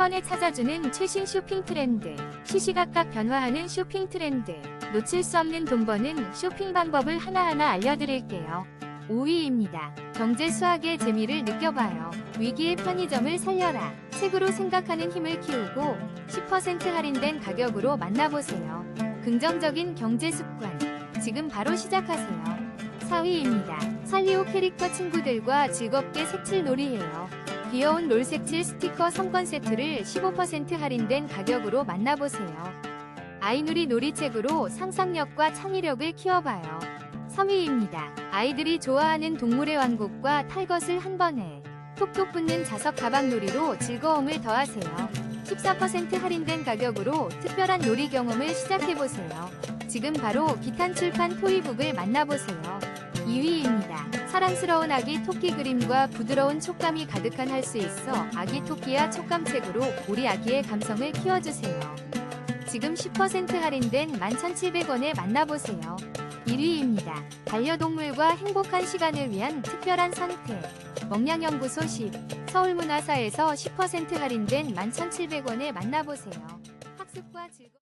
번에 찾아주는 최신 쇼핑 트렌드, 시시각각 변화하는 쇼핑 트렌드, 놓칠 수 없는 돈 버는 쇼핑 방법을 하나하나 알려드릴게요. 5위입니다. 경제 수학의 재미를 느껴봐요. 위기의 편의점을 살려라. 책으로 생각하는 힘을 키우고 10% 할인된 가격으로 만나보세요. 긍정적인 경제 습관. 지금 바로 시작하세요. 4위입니다. 살리오 캐릭터 친구들과 즐겁게 색칠 놀이해요. 귀여운 롤 색칠 스티커 3권 세트를 15% 할인된 가격으로 만나보세요. 아이누리 놀이책으로 상상력과 창의력을 키워봐요. 3위입니다. 아이들이 좋아하는 동물의 왕국과 탈것을 한 번에 톡톡 붙는 자석 가방 놀이로 즐거움을 더하세요. 14% 할인된 가격으로 특별한 놀이 경험을 시작해보세요. 지금 바로 기탄 출판 토이북을 만나보세요. 2위입니다. 사랑스러운 아기 토끼 그림과 부드러운 촉감이 가득한 할 수 있어 아기 토끼와 촉감책으로 우리 아기의 감성을 키워주세요. 지금 10% 할인된 11,700원에 만나보세요. 1위입니다. 반려동물과 행복한 시간을 위한 특별한 선택. 먹량연구소 10. 서울문화사에서 10% 할인된 11,700원에 만나보세요. 학습과 즐거